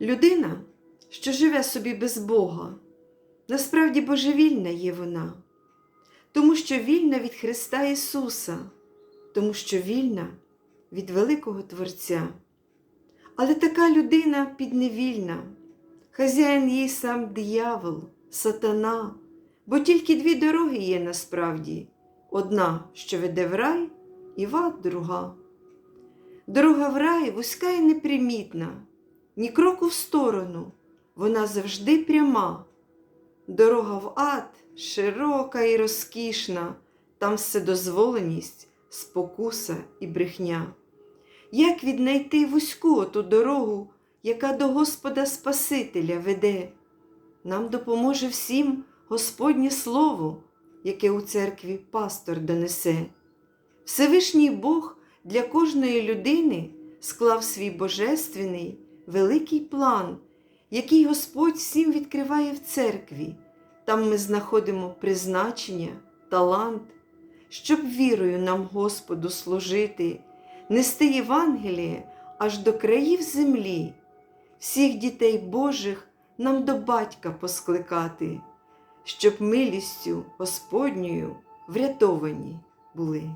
Людина, що живе собі без Бога, насправді божевільна є вона, тому що вільна від Христа Ісуса, тому що вільна від великого Творця. Але така людина підневільна, хазяїн їй сам диявол, сатана, бо тільки дві дороги є насправді одна, що веде в рай, і в друга. Дорога в рай вузька і непримітна, ні кроку в сторону, вона завжди пряма. Дорога в ад широка і розкішна, там вседозволеність, спокуса і брехня. Як віднайти вузьку оту дорогу, яка до Господа Спасителя веде? Нам допоможе всім Господнє Слово, яке у церкві пастор донесе. Всевишній Бог для кожної людини склав свій божественний великий план, який Господь всім відкриває в церкві. Там ми знаходимо призначення, талант, щоб вірою нам Господу служити, нести Євангеліє аж до країв землі, всіх дітей Божих нам до батька поскликати, щоб милістю Господньою врятовані були.